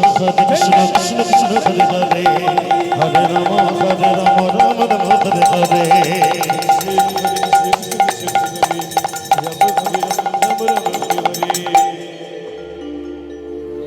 Krishna Krishna Krishna Krishna Hare Ram Hare Ram